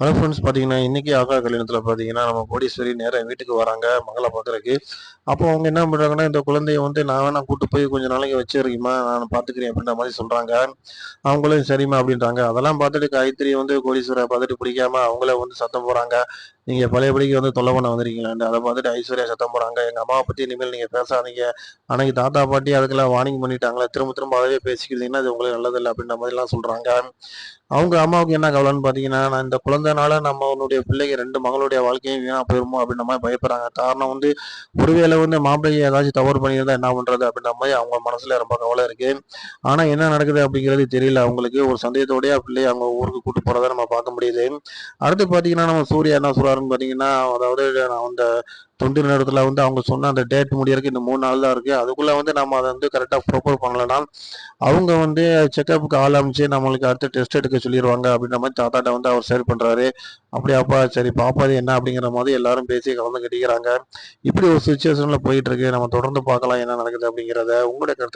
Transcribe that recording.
Hello friends பார்த்தீங்கன்னா இன்றைக்கி ஆகா கல்யாணத்தில் பார்த்தீங்கன்னா நம்ம கோடீஸ்வரி நேராக வீட்டுக்கு வராங்க மகளை பார்க்குறக்கு அப்போ அவங்க என்ன பண்ணுறாங்கன்னா இந்த குழந்தைய வந்து நான் வேணால் கூட்டு போய் கொஞ்சம் நாளைக்கு வச்சிருக்கீமா நான் பார்த்துக்கிறேன் அப்படின்ற மாதிரி சொல்கிறாங்க அவங்களும் சரிம்மா அப்படின்றாங்க. அதெல்லாம் பார்த்துட்டு காயத்ரி வந்து கோடீஸ்வரை பார்த்துட்டு பிடிக்காம அவங்கள வந்து சத்தம் போகிறாங்க நீங்க பழையபடிக்கு வந்து தொல்லை பண்ண வந்திருக்கீங்களான்னு அதை பார்த்துட்டு ஐஸ்வர்யா சத்தம் போறாங்க எங்கள் அம்மாவை பத்தி இனிமேல் நீங்க பேசாதீங்க. அன்னைக்கு தாத்தா பாட்டி அதுக்கெல்லாம் வார்னிங் பண்ணிட்டாங்களே திரும்ப திரும்ப அதவே பேசிக்கிறீங்கன்னா அது உங்களுக்கு நல்லதில்லை அப்படின்ற மாதிரிலாம் சொல்றாங்க. அவங்க அம்மாவுக்கு என்ன கவலைன்னு பார்த்தீங்கன்னா நான் இந்த குழந்தைனால நம்ம அவனுடைய பிள்ளைங்க ரெண்டு மகளுடைய வாழ்க்கையும் வீணாக போயிருமோ அப்படின்ற மாதிரி பயப்படுறாங்க. காரணம் வந்து ஒருவேளை வந்து மாப்பிள்ளையை ஏதாச்சும் தவறு பண்ணியிருந்தா என்ன பண்ணுறது அப்படின்ற மாதிரி அவங்க மனசுல ரொம்ப கவலை இருக்கு. ஆனால் என்ன நடக்குது அப்படிங்கிறது தெரியல. அவங்களுக்கு ஒரு சந்தேகத்தோடய பிள்ளையை அவங்க ஊருக்கு கூட்டு போகிறத நம்ம பார்க்க முடியுது. அடுத்து பார்த்தீங்கன்னா நம்ம சூர்யா என்ன சொல்றாருன்னு பார்த்தீங்கன்னா அதாவது நான் அந்த தொண்டு நேரத்தில் வந்து அவங்க சொன்ன அந்த டேட் முடியறதுக்கு இந்த மூணு நாள் தான் இருக்குது அதுக்குள்ளே வந்து நம்ம அதை வந்து கரெக்டாக ப்ரொப்போர் பண்ணலன்னா அவங்க வந்து செக்கப்புக்கு ஆள் அமைச்சு நம்மளுக்கு அடுத்து டெஸ்ட் எடுக்க சொல்லிடுவாங்க அப்படின்ற மாதிரி தாத்தாட்ட வந்து அவர் ஷேர் பண்ணுறாரு அப்படியாப்பா சரி பாப்பாது என்ன? அப்படிங்கிற மாதிரி எல்லாரும் பேசி கலந்து கட்டிக்கிறாங்க. இப்படி ஒரு சுச்சுவேஷனில் போயிட்டு இருக்கு. நம்ம தொடர்ந்து பார்க்கலாம் என்ன நடக்குது அப்படிங்கிறத உங்களுடைய கருத்து